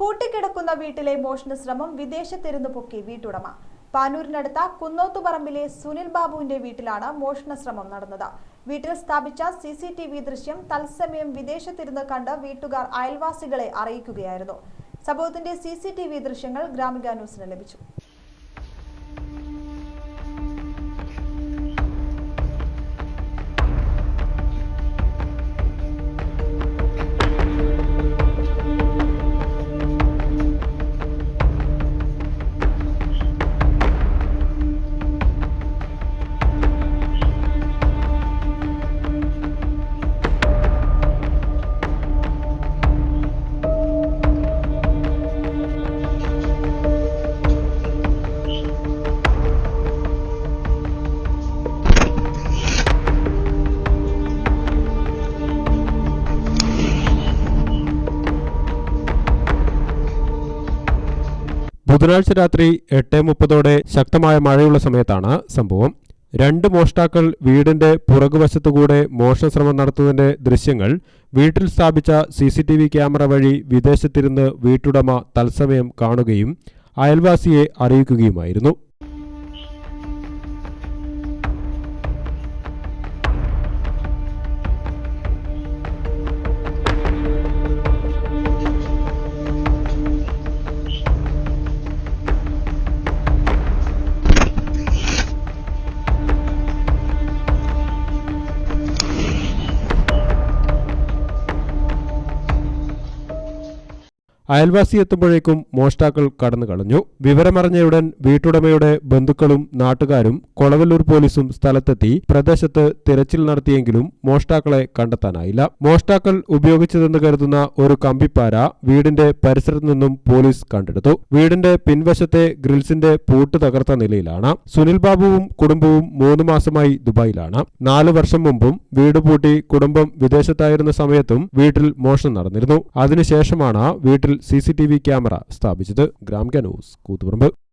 പൂട്ടിക്കിടക്കുന്ന വീട്ടിലെ മോഷണ ശ്രമം വിദേശത്തിരുന്ന് പൊക്കി വീട്ടുടമ. പാനൂരിനടുത്ത കുന്നോത്തുപറമ്പിലെ സുനിൽ ബാബുവിന്റെ വീട്ടിലാണ് മോഷണ ശ്രമം നടന്നത്. വീട്ടിൽ സ്ഥാപിച്ച സി സി ടി വി ദൃശ്യം തത്സമയം വിദേശത്തിരുന്ന് കണ്ട് വീട്ടുകാർ അയൽവാസികളെ അറിയിക്കുകയായിരുന്നു. സംഭവത്തിന്റെ സി സി ടി വി ദൃശ്യങ്ങൾ ഗ്രാമിക ന്യൂസിന് ലഭിച്ചു. ബുധനാഴ്ച രാത്രി എട്ട് മുപ്പതോടെ ശക്തമായ മഴയുള്ള സമയത്താണ് സംഭവം. രണ്ട് മോഷ്ടാക്കൾ വീടിന്റെ പുറകുവശത്തുകൂടെ മോഷണശ്രമം നടത്തുന്നതിന്റെ ദൃശ്യങ്ങൾ വീട്ടിൽ സ്ഥാപിച്ച C C T V camera വഴി വിദേശത്തിരുന്ന് വീട്ടുടമ തത്സമയം കാണുകയും അയൽവാസിയെ അറിയിക്കുകയുമായിരുന്നു. അയൽവാസി എത്തുമ്പോഴേക്കും മോഷ്ടാക്കൾ കടന്നു കളഞ്ഞു വിവരമറിഞ്ഞയുടൻ വീട്ടുടമയുടെ ബന്ധുക്കളും നാട്ടുകാരും കൊളവല്ലൂർ പോലീസും സ്ഥലത്തെത്തി പ്രദേശത്ത് തിരച്ചിൽ നടത്തിയെങ്കിലും മോഷ്ടാക്കളെ കണ്ടെത്താനായില്ല. മോഷ്ടാക്കൾ ഉപയോഗിച്ചതെന്ന് കരുതുന്ന ഒരു കമ്പിപ്പാര വീടിന്റെ പരിസരത്തു നിന്നും പോലീസ് കണ്ടെടുത്തു. വീടിന്റെ പിൻവശത്തെ ഗ്രിൽസിന്റെ പൂട്ട് തകർത്ത നിലയിലാണ്. സുനിൽ ബാബുവും കുടുംബവും മൂന്ന് മാസമായി ദുബായിലാണ്. നാലു വർഷം മുമ്പും വീട് പൂട്ടി കുടുംബം വിദേശത്തായിരുന്ന സമയത്തും വീട്ടിൽ മോഷണം നടന്നിരുന്നു. അതിനുശേഷമാണ് വീട്ടിൽ C C T V camera സ്ഥാപിച്ചത് ഗ്രാം ന്യൂസ് കൂത്തുപറമ്പ്.